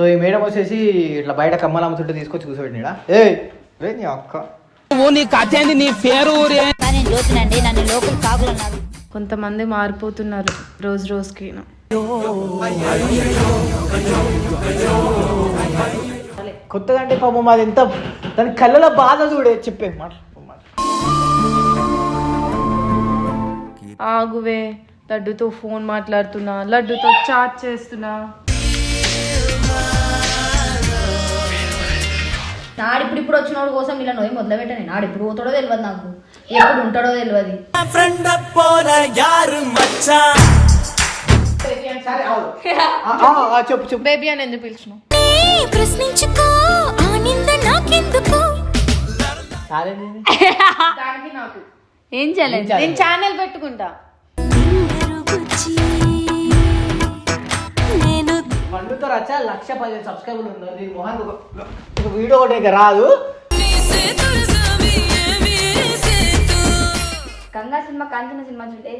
So ఈ madam వచ్చేసి ఇట్లా బయట కమ్మలు అమ్ముతుంటే తీసుకొచ్చి కూర్చోబెట్టినాడా? ఏ రే నీ అక్క. నేను జ్యోతినండి నన్ను లోకల్ కాకులు అన్నారు కొంతమంది మారిపోతున్నారు రోజు రోజుకి. కొత్తగా అంటే పాపం అది ఎంత దాని కళ్ళలో బాధ చూడే చెప్పే మాట. ఆగువే లడ్డుతో ఫోన్ మాట్లాడుతున్నా లడ్డుతో చాట్ చేస్తున్నా. నాడు ఇప్పుడు ఇప్పుడు వచ్చినోడు కోసం ఇలా నోయి మొదలు పెట్టాను నాడు ఇప్పుడు పోతాడో తెలియదు నాకు. ఎప్పుడు ఉంటాడో తెలియదు ఆ, ఆ, ఆ, చెప్పు చెప్పు. బేబీ అని ఎందుకు పిలిచినావు? ప్రశ్నించుకో. నాకెందుకు? ఏం చేయలేదు నేను ఛానల్ పెట్టుకుంటా. పండుతో రచ్చ లక్ష పదిహేను సబ్స్క్రైబర్లు ఉన్నారు. దీని మొహానికి ఒక వీడియో ఒకటి రాదు. గంగా సినిమా కాంచన సినిమా చూడే.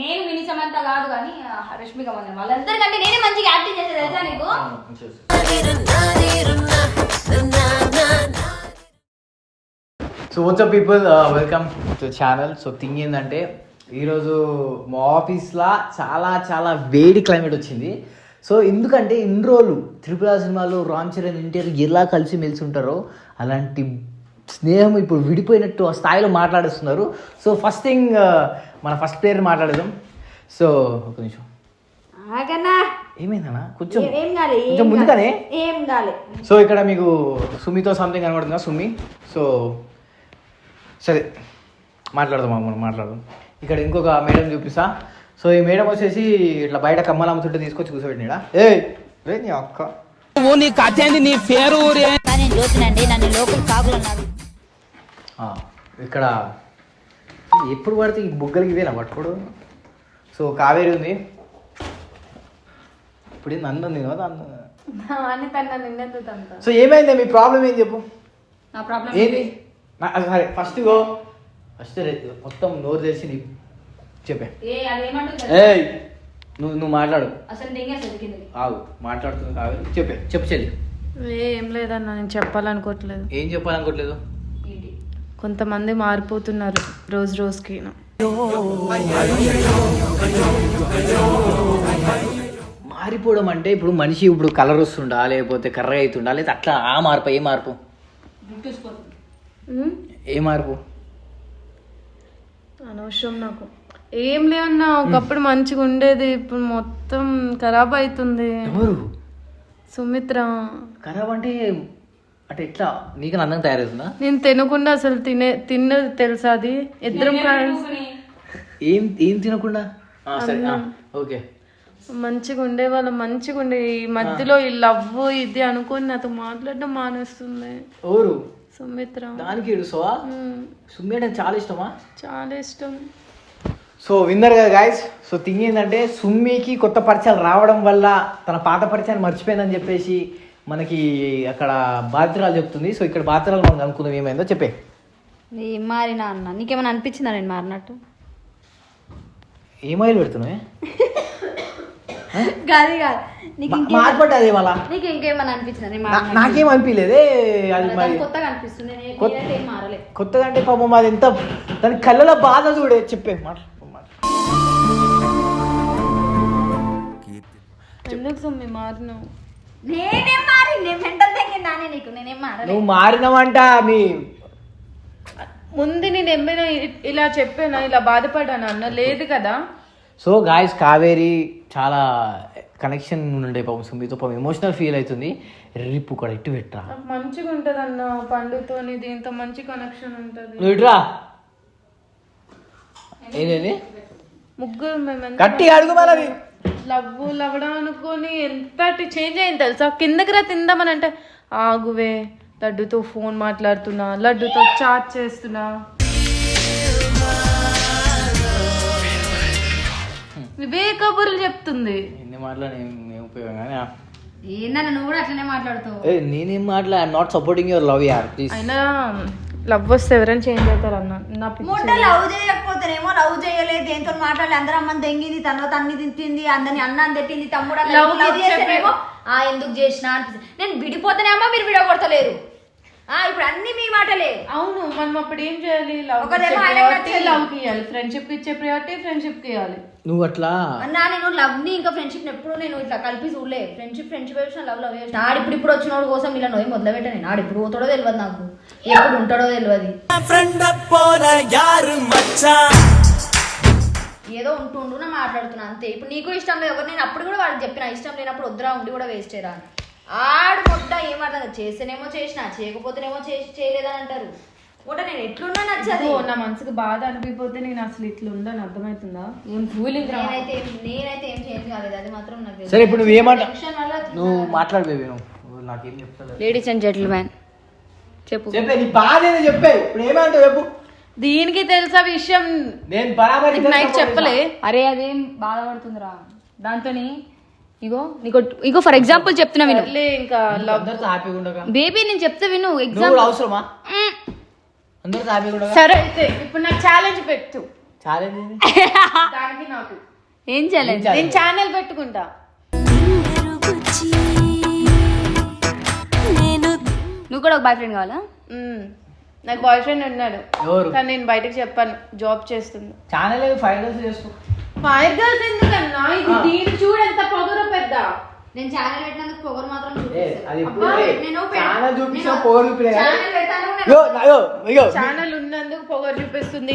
నేను మినీ సమంత కాదు కానీ రష్మిక మందన్ వాళ్ళందరికంటే నేనే మంచిగా యాక్టింగ్ చేసేది తెలుసా నీకు? So what's people welcome to channel so thing ఏంటంటే ఈరోజు మా ఆఫీస్లో చాలా చాలా వేడి క్లైమేట్ వచ్చింది. సో ఎందుకంటే ఇన్ని రోజులు త్రిపుర సినిమాలో రామ్ చరణ్ ఎన్టీఆర్ ఎలా కలిసి మెలిసి ఉంటారో అలాంటి స్నేహం ఇప్పుడు విడిపోయినట్టు ఆ స్థాయిలో మాట్లాడుతున్నారు సో ఫస్ట్ థింగ్ మన ఫస్ట్ ప్లేయర్ మాట్లాడదాం సో ఒక నిమిషం. ఏమైందన్నా? కొంచెం ముందుగానే. ఏం కాలే. సో ఇక్కడ మీకు సుమితో సంథింగ్ కనబడుతుందా సుమి? సో సరే మాట్లాడదాం మనం మాట్లాడదాం. ఇక్కడ ఇంకొక మేడం చూపిస్తా. సో ఈ మేడం వచ్చేసి ఇట్లా బయట కమ్మలు అమ్ముతుంటే తీసుకొచ్చి కూర్చోబెట్టినాడా? ఏ రే నీ అక్క. నన్ను లోకల్ కాకులు అన్నారు. ఆ, ఇక్కడ ఎప్పుడు పడితే ఈ బుగ్గలకి ఇవేనా పట్టుకోడు? సో కావేరి ఉంది. ఇప్పుడు ఏంది అందం నేను అంద అని తన నిన్నెందుకు తంత సో ఏమైంది? మీ ప్రాబ్లం ఏం చెప్పు. నా ప్రాబ్లం నా- అది సరే ఫస్ట్ గో ఫస్ట్ మొత్తం నోరు తెరిచి నీ చెప్పే. ఏ అది ఏమంటుంది ఏయ్ నువ్వు నువ్వు మాట్లాడు. ఆగు మాట్లాడుతుంది కావాలి చెప్పే చెప్పు చెల్లి. ఏం లేదన్న నేను చెప్పాలనుకోవట్లేదు. ఏం చెప్పాలనుకోవట్లేదు? ఏంటి? కొంతమంది మారిపోతున్నారు రోజు రోజుకి. మారిపోవడం అంటే ఇప్పుడు మనిషి ఇప్పుడు కలర్ వస్తుండా లేకపోతే కర్ర అవుతుండా లేదా అట్లా ఆ మార్పు ఏ మార్పు? ఏ మార్పు? అనవసరం నాకు. ఏం లేదన్నా ఒకప్పుడు మంచిగా ఉండేది ఇప్పుడు మొత్తం ఖరాబ్ అవుతుంది ఎవరు? సుమిత్ర. ఖరాబ్ అంటే అంటే ఎట్లా? నీకు అందంగా తయారవుతుందా? నేను తినకుండా అసలు తినే తిన్నది తెలుసా అది? ఇద్దరం ఏం ఏం తినకుండా? ఆ, సరే ఆ, ఓకే. మంచిగా ఉండేవాళ్ళం మంచిగా ఉండే. ఈ మధ్యలో ఈ లవ్ ఇది అనుకొని నాతో మాట్లాడడం మానేస్తుంది. ఎవరు? సుమిత్ర. దానికి ఏడుస్తావా సుమ్మి అంటే చాలా ఇష్టమా? చాలా ఇష్టం. సో విన్నర్ కదా గాయస్ సో థింగ్ ఏంటంటే సుమ్మికి కొత్త పరిచయాలు రావడం వల్ల తన పాత పరిచయాన్ని మర్చిపోయిందని చెప్పేసి మనకి అక్కడ బాధితురాలు చెప్తుంది. సో ఇక్కడ బాధితురాలు మనం అనుకుందాం ఏమైందో చెప్పే. ఏం మారినా అన్న నీకేమైనా అనిపించిందా నేను మారినట్టు? ఏం ఆయిల్ పెడుతున్నావే? కాదు కాదు నీకు ఇంకే మాట్లాడే అదే మళ్ళా నీకు ఇంకేమైనా అనిపించిందా? నాకేం అనిపించలేదే అది మరి. కొత్తగా అనిపిస్తుంది కొత్తగా అంటే పాపం అది ఎంత దాని కళ్ళలో బాధ చూడే చెప్పే మాట్లా ఎందుకు సుమ్మి మారినావు? నేనేం మారి నేను మెంటల్ తగ్గింది నానే నీకు నేనేం నువ్వు మారినవంట మీ ముందు నేను ఇ- ఇలా చెప్పానా ఇలా బాధపడాను అన్న? లేదు కదా. సో గాయస్ కావేరి చాలా కనెక్షన్ ఉండే పాపం సుమితో. పాపం ఎమోషనల్ ఫీల్ అవుతుంది. రిప్పు కూడా ఇట్టు పెట్టరా. మంచిగా ఉంటది అన్న పండుతోని దీంతో మంచి కనెక్షన్ ఉంటది. ఇటురా. ఏంటండి ముగ్గురు మేము గట్టిగా అడుగు మరి లవ్వు లవ్వడం అనుకొని ఎంత చేంజ్ అయింది తెలుసా? కిందకి రా తిందామని అంటే ఆగువే లడ్డుతో ఫోన్ మాట్లాడుతున్నా లడ్డుతో చాట్ చేస్తున్నా. ఇవే కబుర్లు చెప్తుంది. ఎన్ని మాటలు నేను ఉపయోగం కానీ. ఏందన్న నువ్వు కూడా అట్లనే మాట్లాడుతావు. ఏ నేనేం మాట్లా I'm not supporting your love యార్ ప్లీజ్ అయినా లవ్ వస్తే ఎవరైనా చేంజ్ అవుతారు అన్న నా ముట్ట లవ్ చేయకపోతేనేమో లవ్ చేయలేదు దేంతో మాట్లాడలే అందరూ అమ్మని తెంగింది తన తన్ని తింటుంది అందరిని అన్నాన్ని తిట్టింది తమ్ముడు. Love లవ్కి చేస్తేనేమో ఆ ఎందుకు చేసిన అనిపిస్తుంది. నేను విడిపోతేనేమో మీరు విడగొడతలేరు. ఆ ఇప్పుడు అన్ని మీ మాటలే. అవును మనం అప్పుడు ఏం చేయాలి? లవ్ ఒకదేమో ఆయనకు నచ్చింది. లవ్కి ఇవ్వాలి ఫ్రెండ్షిప్ ఇచ్చే ప్రియారిటీ ఫ్రెండ్షిప్కి ఇవ్వాలి నువ్వు అట్లా అన్నా నేను లవ్ని ఇంకా ఫ్రెండ్షిప్ ఎప్పుడు నేను ఇట్లా కలిపి చూడలే. ఫ్రెండ్షిప్ ఫ్రెండ్షిప్ వేసిన లవ్ లవ్ వేసిన ఆడు ఇప్పుడు ఇప్పుడు వచ్చినోడు కోసం ఇలా నోయి మొదలు పెట్టాను నేను. ఆడు ఇప్పుడు పోతాడో తెలియదు నాకు. ఎప్పుడు ఉంటాడో తెలియదు ఫ్రెండ్ పోల యారు మచ్చా? ఏదో ఉంటుండు నా మాట్లాడుతున్నా అంతే. ఇప్పుడు నీకు ఇష్టం లేదు. ఒకటి నేను అప్పుడు కూడా వాడికి చెప్పిన ఇష్టం లేనప్పుడు వద్దురా ఉండి కూడా వేస్ట్ రా అని. ఆడు మొట్ట ఏమర్థం చేస్తేనేమో చేసిన చేయకపోతేనేమో చేసి చేయలేదని అంటారు. ఒకట నేను ఎట్లున్నా నచ్చదు. నా మనసుకు బాధ అనిపిపోతే నేను అసలు ఇట్లా ఉందని అర్థమవుతుందా? ఏం ఫీలింగ్ నేనైతే నేనైతే ఏం చేంజ్ కాలేదు అది మాత్రం నాకు తెలుసు. సరే ఇప్పుడు నువ్వు ఏమంటా నువ్వు మాట్లాడు బేబీ నువ్వు. నాకేం చెప్తావు లేడీస్ అండ్ జెంటిల్మెన్ చెప్పు. చెప్పే నీ బాధ ఏదో చెప్పే? ఇప్పుడు ఏమంటావు చెప్పు. దీనికి తెలుసా విషయం? నేను బరాబర్ నీకు నైట్ చెప్పలే. అరే అదేం బాధపడుతుందిరా? దాంతోని ఇగో నీకు ఇగో ఫర్ ఎగ్జాంపుల్ చెప్తున్నా విను. ఇంకా లవ్ అందరితో హ్యాపీగా ఉండగా బేబీ నేను చెప్తే విను ఎగ్జాంపుల్ కూడా అవసరమా? అందరితో హ్యాపీగా ఉండగా సరే అయితే ఇప్పుడు నాకు ఛాలెంజ్ పెట్టు. ఛాలెంజ్? దానికి నాకు. ఏం challenge? నేను ఛానల్ పెట్టుకుంటా. అందరూ నువ్వు కూడా ఒక బాయ్ ఫ్రెండ్ కావాలా. నాకు బాయ్ ఫ్రెండ్ ఉన్నాడు కానీ నేను బయటకు చెప్పాను. జాబ్ చేస్తుంది. ఛానల్ ఫైవ్ డేస్ చేసుకో. ఫైర్ గర్ల్స్ ఎందుకన్నా? ఇది ఆ. దీని చూడు ఎంత పొగరు పెద్ద నేను ఛానల్ పెట్టినందుకు పొగరు మాత్రం ఛానల్ ఉన్నందుకు పొగరు చూపిస్తుంది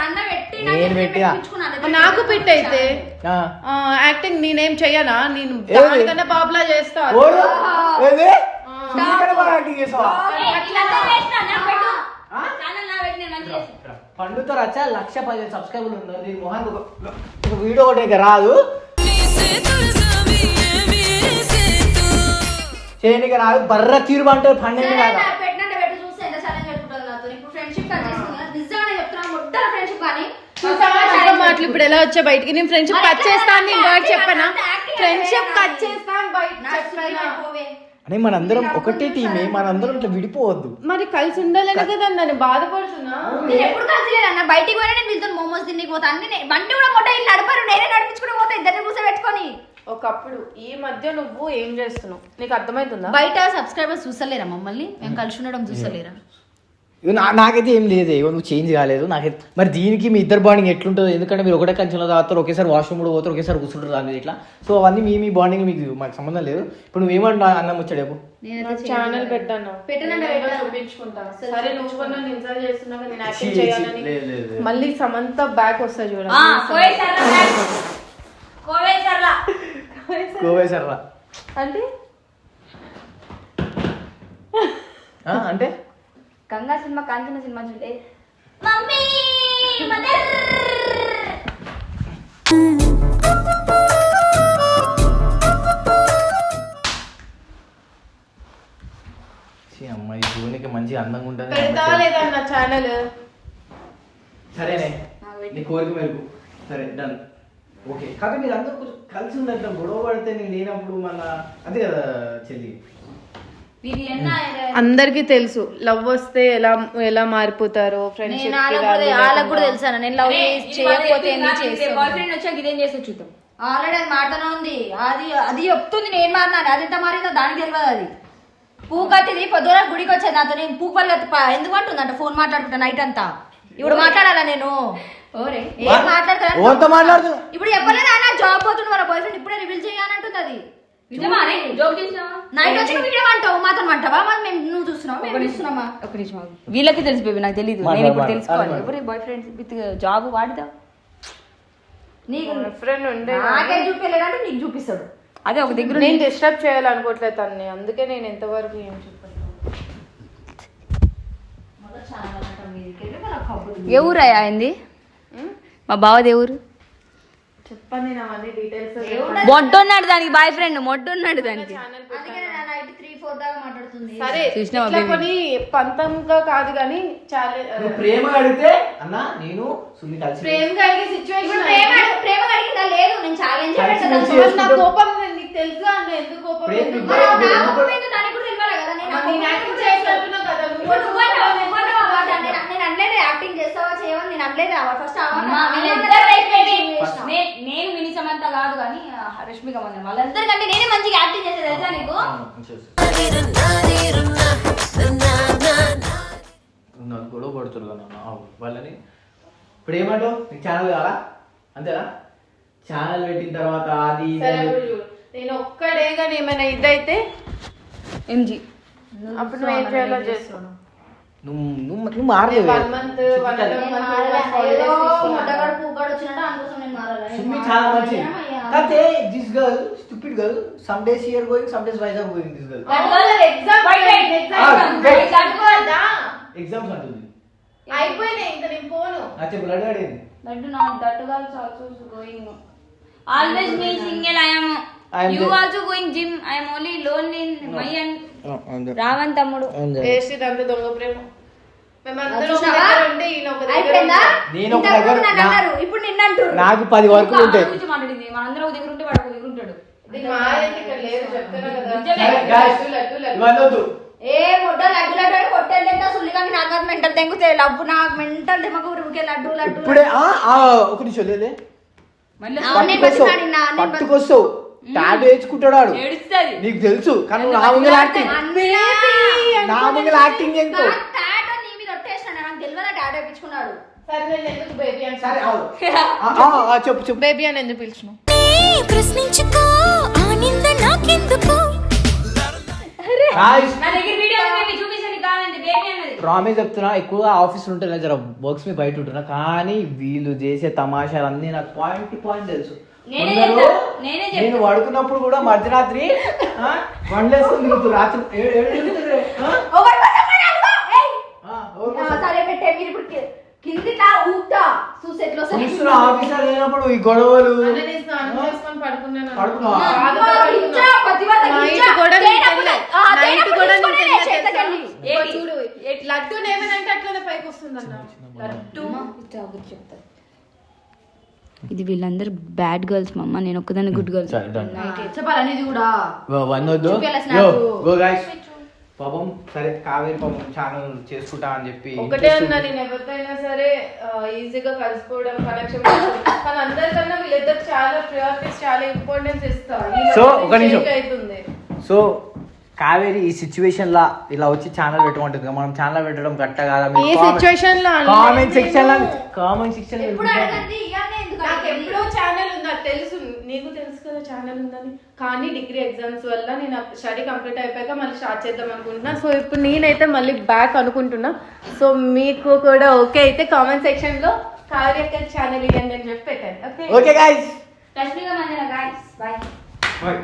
అన్న పెట్టి, నేను నాకు పెట్టయితే ఆ. యాక్టింగ్ నేనేం చెయ్యనా? నేను ఏది? దానికన్నా బాబులా చేస్తా. యాక్టింగ్? నేను. పండుతో రచ్చా లక్ష పదిహేను సబ్స్క్రైబర్లు ఉన్నారు. దీని మొహానికి ఒక వీడియో ఒకటి రాదు. చేయనికి రాదు. బర్ర తీరు అంటే పండుగ కాదు? మాటలు ఇప్పుడు ఎలా వచ్చా బయటికి? నేను ఫ్రెండ్షిప్ కట్ ఎట్లా చేస్తా అని అంటే వర్డ్ acting చెప్పనా? ఫ్రెండ్షిప్ కట్ నాది. చేస్తా అని బయట అని మనందరం ఒకటే టీమే మనందరం ఇట్లా విడిపోవద్దు. మరి కలిసి ఉండాలని కదా నన్ను బాధపడుతున్నా. నేను ఎప్పుడు కలిసి లేదన్న బయటికి పోయినా నేను వీళ్ళతో మోమోస్ తిండికి పోతా. అన్ని నే- బండి కూడా మొట్ట ఇల్లు నడపరు నేనే నడిపించుకుని పోతా ఇద్దరిని కూర్చోబెట్టుకొని. ఒకప్పుడు ఈ మధ్య నువ్వు ఏం చేస్తున్నావు? నీకు అర్థమవుతుందా బయట సబ్స్క్రైబర్స్ చూసలేరా మమ్మల్ని? మేము కలిసి ఉండడం చూసలేరా నాకైతే ఏం లేదు ఇగో నువ్వు చేంజ్ కాలేదు. నాకైతే మరి దీనికి మీ ఇద్దరు బాండింగ్ ఎట్లుంటుందో ఎందుకంటే మీరు ఒకటే కంచెంలో తాగుతారు ఒకేసారి వాష్రూమ్ కూడా పోతారు ఒకేసారి కూర్చుంటారు అనేది ఇట్లా. సో అవన్నీ మీ మీ బాండింగ్ మీకు మాకు సంబంధం లేదు. ఇప్పుడు నువ్వేమంటా అన్నం వచ్చాడు నేనైతే ఛానల్ పెట్టాను? నువ్వు. మళ్ళీ సమంత బ్యాక్ వస్తా చూడండి అంటే? ఆ, అంటే? గంగా సినిమా కాంచన సినిమా చూడే మమ్మీ అమ్మాయి భూమికి మంచి అందంగా ఉంటుంది పెడతావా లేదా నా ఛానల్ సరేనే నీ కోరిక మేరకు. సరే డన్ ఓకే. కాకపోతే మీరు అందరూ కలిసి ఉన్నట్టు గొడవ పడితే నేను లేనప్పుడు మళ్ళా అంతే కదా చెల్లి. అందరికి తెలుసు. లవ్ వస్తే ఎలా ఎలా మారిపోతారో ఫ్రెండ్షిప్ వాళ్ళకు కూడా- తెలుసాను నేను లవ్ చేయకపోతే బాయ్ ఫ్రెండ్ వచ్చాక ఇదేం చేస్తా చూద్దాం. ఆల్రెడీ అది మాటనే ఉంది. అది అది చెప్తుంది నేను మారినాను అది ఎంత మారిందో దానికి తెలియదు అది. పూకత్తిది పొద్దున గుడికి వచ్చేది నాతో. నేను పూపలు ఎందుకు అంటుందంట? ఫోన్ మాట్లాడుకుంటా నైట్ అంతా. ఇప్పుడు మాట్లాడాలా నేను? ఇప్పుడు చెప్పలేదా నా జాబ్ పోతుంది వాళ్ళ బాయ్ ఫ్రెండ్ ఇప్పుడే రివీల్ చేయాలంటుంది అది. నిజమా జోక్ చేసినావా? నైట్ వచ్చిన వీడియో అంటావు మాతో అంటావా? మేము నువ్వు చూస్తున్నావా? మేము చూస్తున్నామా? ఒక నిమిషం ఆగు. వీళ్ళకి తెలిసి బేబీ నాకు తెలియదు నేను ఇప్పుడు. తెలుసుకోవాలి. ఎవరి బాయ్ ఫ్రెండ్స్ విత్ జాబ్ వాడిదా? నీకు ఫ్రెండ్ ఉండే నాకే చూపించలేదంటే నీకు చూపిస్తాడు. అదే ఒక దగ్గర నేను డిస్టర్బ్ చేయాలనుకోవట్లేదు తన్ని. అందుకే నేను ఎంతవరకు ఏం చెప్పాను. అయ్యా అయింది మా బావది ఊరు చెప్పండి నేను అవన్నీ డీటెయిల్స్ దానికి బాయ్ ఫ్రెండ్ దానికి. సరే చూసినావా ఇట్లా baby? కొన్ని పంతంగా కాదు కానీ చాలా నువ్వు ప్రేమ అడిగితే అన్న నేను సున్ని కలిసి ప్రేమ కలిగే ఇప్పుడు సిచ్యువేషన్ ప్రేమ ప్రేమ కలిగిందా లేదు నేను ఛాలెంజ్ కలిసి పెట్టాను మెలిసి నా కోపం నీకు తెలుసా అన్న? ఎందుకు కోపం ప్రేమ ఎందుకు? ప్రేమ- మరి నా కోపం ఏంటో దానికి కూడా తెలియాలి కదా. నాకు నేను యాక్టింగ్ చేస్తున్నా కదా ఇప్పుడు నువ్వు అన్నావు, నువ్వు అన్నావు అన్నమాట. నేను నేను అనలేదు యాక్టింగ్ చేస్తావా చేయవని నేను అనలేదు ఫస్ట్ నేను మిని సమంత కాదు కానీ రష్మిక మందన్ వాళ్ళందరికంటే నేనే మంచిగా యాక్టింగ్ చేసేది తెలుసా నీకు? నాకు గొడవ పడుతురు వాళ్ళని ఇప్పుడు ఏమంటావు? నీకు ఛానల్ కావాలా? అంతేనా? ఛానల్ పెట్టిన తర్వాత అది. నేను ఒక్కడే కానీ ఏమైనా ఇదైతే ఎంజీ. అప్పుడు నువ్వు ఏం చేయాలో చేస్తాను నువ్వు నువ్వు నువ్వు మారలేదు సుమ్మి చాలా మంచి కాకపోతే this girl stupid girl some days here going some days Vizag going this girl. Exams అంటుంది అయిపోయినాయి ఇంకా నేను పోను. చెప్పు లడ్డు అడిగింది that not that also also going always me single I am I am. You also going gym I am only lone in my and Ravan తమ్ముడు ఇదంతా దొంగ ప్రేమ. ఇప్పుడు నాకు పది ఉంటాయి. guys, లడ్డు, ఏ అని కొట్టేళ్ళంటే నాకు mental love mental Laddu Laddu ఇప్పుడే ఒక నిమిషం లేదే పట్టుకొస్తావు. టాటూ వేసుకుంటాడు నీకు తెలుసు కానీ నా ముంగల యాక్టింగ్ నా ముంగల యాక్టింగ్ ఎందుకు? మీద చెప్పు చెప్పు. బేబీ అని ఎందుకు పిలిచిన ప్రశ్నించుకో ఆ నింద నాకెందుకు ప్రామిస్ చెప్తున్నా ఎక్కువగా ఆఫీస్ ఉంటున్నా జర వర్క్స్ మీ బయట ఉంటున్నా కానీ వీళ్ళు చేసే తమాషాలు అన్ని నాకు పాయింట్ పాయింట్ తెలుసు. నేనే పడుకున్నప్పుడు కూడా మధ్యరాత్రి తిరుగుతారు రాత్రి? సరే పెట్టే మీరు ఇప్పుడు ఊపుతా. చూస్తున్నా ఆఫీసర్ లేనప్పుడు ఈ గొడవలు. లడ్డు ఏమనంటే అట్లనే పైకి వస్తుందన్న. లడ్డు. చెప్తా ఇది వీళ్ళందరూ బ్యాడ్ గర్ల్స్ మమ్మ నేను ఒక్కదాన్ని గుడ్ గర్ల్స్ సరే, done. చెప్పాలని ఇది కూడా. గో, వన్ వద్దు. చూపియాలా యో, స్నాప్? Go guys. పాపం సరే కావేరి పాపం ఛానల్ చేసుకుంటా అని చెప్పి ఒకటే అన్నా నేను సరే ఈజీగా కలిసిపోవడం కనెక్షన్ కానీ అందరికన్నా వీళ్ళిద్దరు చాలా ప్రియారిటీస్ చాలా ఇంపార్టెన్స్ ఇస్తారు. మధ్య ఒక నిమిషం. సో కావేరి ఈ సిచ్యువేషన్ లా ఇలా వచ్చి ఛానల్ పెట్టమంటుంది కదా, మనం ఛానల్ పెట్టడం గట్ట కాదా? కామెంట్ సెక్షన్లో. కామెంట్ సెక్షన్ ఎప్పుడు అడగండి ఇవన్నీ ఎందుకు నాకు అడగండి? ఎప్పుడో ఛానల్ ఉంది అది తెలుసు నీకు తెలుసు కదా ఛానల్ ఉందని. కానీ డిగ్రీ ఎగ్జామ్స్ వల్ల నేను స్టడీ కంప్లీట్ అయిపోయాక మళ్ళీ స్టార్ట్ చేద్దాం అనుకుంటున్నా. సో ఇప్పుడు నేనైతే మళ్ళీ బ్యాక్ అనుకుంటున్నా. సో మీకు కూడా ఓకే అయితే కామెంట్ సెక్షన్లో కార్యకర్ ఛానల్ ఇవ్వండి అని చెప్పి పెట్టాను okay okay guys Rashmika Mandanna guys bye bye